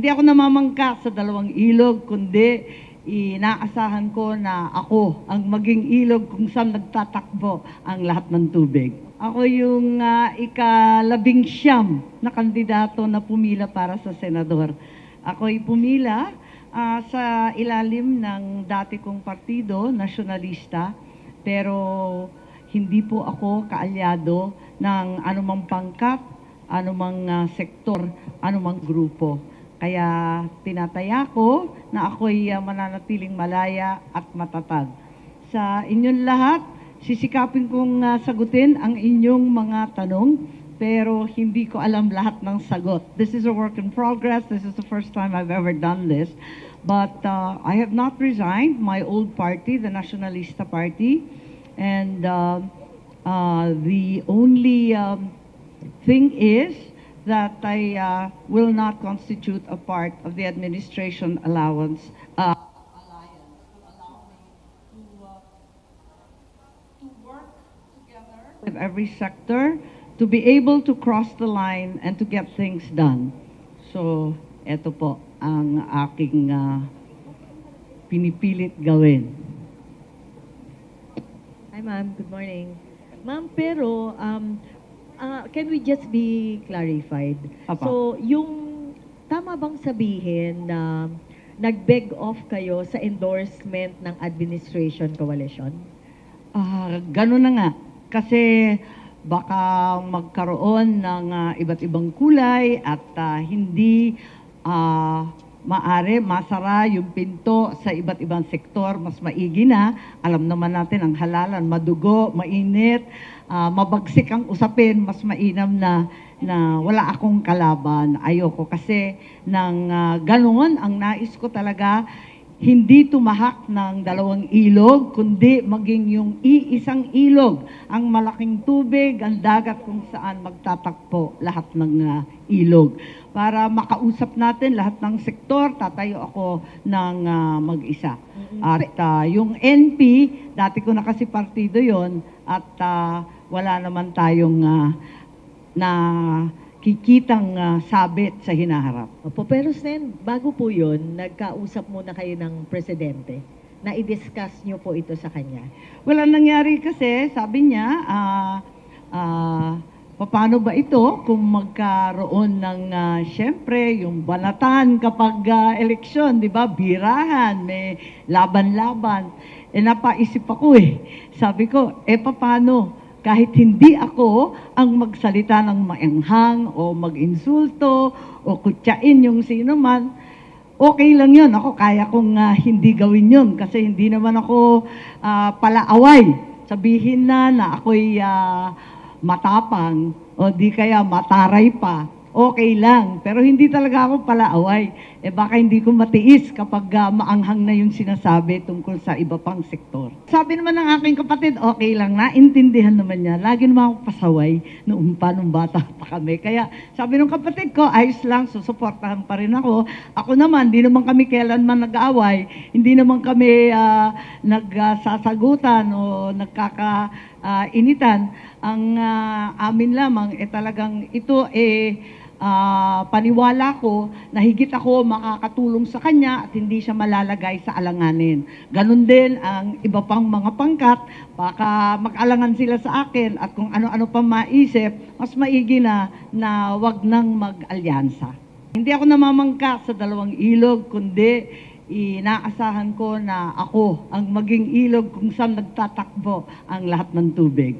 Hindi ako namamangka sa dalawang ilog, kundi inaasahan ko na ako ang maging ilog kung saan nagtatakbo ang lahat ng tubig. Ako yung ah, ikalabing siyam na kandidato na pumila para sa senador. Ako'y pumila ah, sa ilalim ng dati kong partido, nasyonalista, pero hindi po ako kaalyado ng anumang pangkat, anumang ah, sektor, anumang grupo. Kaya tinataya ko na ako'y ah, mananatiling malaya at matatag. Sa inyong lahat, sisikapin kong ah, sagutin ang inyong mga tanong, pero hindi ko alam lahat ng sagot. This is a work in progress. This is the first time I've ever done this. But uh, I have not resigned my old party, the Nationalista Party. And uh, uh, the only um, thing is that I uh, will not constitute a part of the administration allowance uh, to, uh, with every sector to be able to cross the line and to get things done. So, eto po ang aking uh, pinipilit gawin. Hi, ma'am. Good morning. Ma'am, pero um, ah, can we just be clarified? Apa. So, yung tama bang sabihin na nag-beg off kayo sa endorsement ng administration coalition? Ah, ganun na nga. Kasi baka magkaroon ng ah, iba't ibang kulay at ah, hindi ah, maari masara yung pinto sa iba't ibang sektor, mas maigi na. Alam naman natin ang halalan, madugo, mainit, ah, mabagsik ang usapin, mas mainam na na wala akong kalaban. Ayoko kasi ng ah, ganun, ang nais ko talaga hindi tumahak ng dalawang ilog, kundi maging yung iisang ilog, ang malaking tubig, ang dagat kung saan magtatakpo lahat ng ah, ilog. Para makausap natin lahat ng sektor, tatayo ako ng ah, mag-isa. At ah, yung NP, dati ko na kasi partido yon at ah, wala naman tayong ah, na kikitang ah, sabit sa hinaharap. Opo, pero Sen, bago po yun, nagkausap muna kayo ng presidente na i-discuss nyo po ito sa kanya. Wala nangyari kasi, sabi niya, ah, ah, paano ba ito kung magkaroon ng, ah, syempre, yung banatan kapag ah, eleksyon, di ba? Birahan, may laban-laban. Eh, napaisip ako eh. Sabi ko, eh, paano? Kahit hindi ako ang magsalita ng maanghang o mag-insulto o kutyain yung sino man, okay lang yun. Ako, kaya kong ah, hindi gawin yun kasi hindi naman ako ah, palaaway. Sabihin na na ako'y ah, matapang o di kaya mataray pa. Okay lang. Pero hindi talaga ako palaaway. Eh baka hindi ko matiis kapag ah, maanghang na yung sinasabi tungkol sa iba pang sektor. Sabi naman ng aking kapatid, okay lang na, intindihan naman niya. Lagi naman ako pasaway noong pa, nung bata pa kami. Kaya sabi ng kapatid ko, ayos lang, susuportahan pa rin ako. Ako naman, di naman kami kailanman nag-aaway. Hindi naman kami ah, nagsasagutan o nagkakainitan. Ang ah, amin lamang, eh talagang ito eh ah, paniwala ko na higit ako makakatulong sa kanya at hindi siya malalagay sa alanganin. Ganon din ang iba pang mga pangkat, baka mag-alangan sila sa akin at kung ano-ano pa maisip, mas maigi na na wag nang mag-alyansa. Hindi ako namamangka sa dalawang ilog, kundi inaasahan ko na ako ang maging ilog kung saan nagtatakbo ang lahat ng tubig.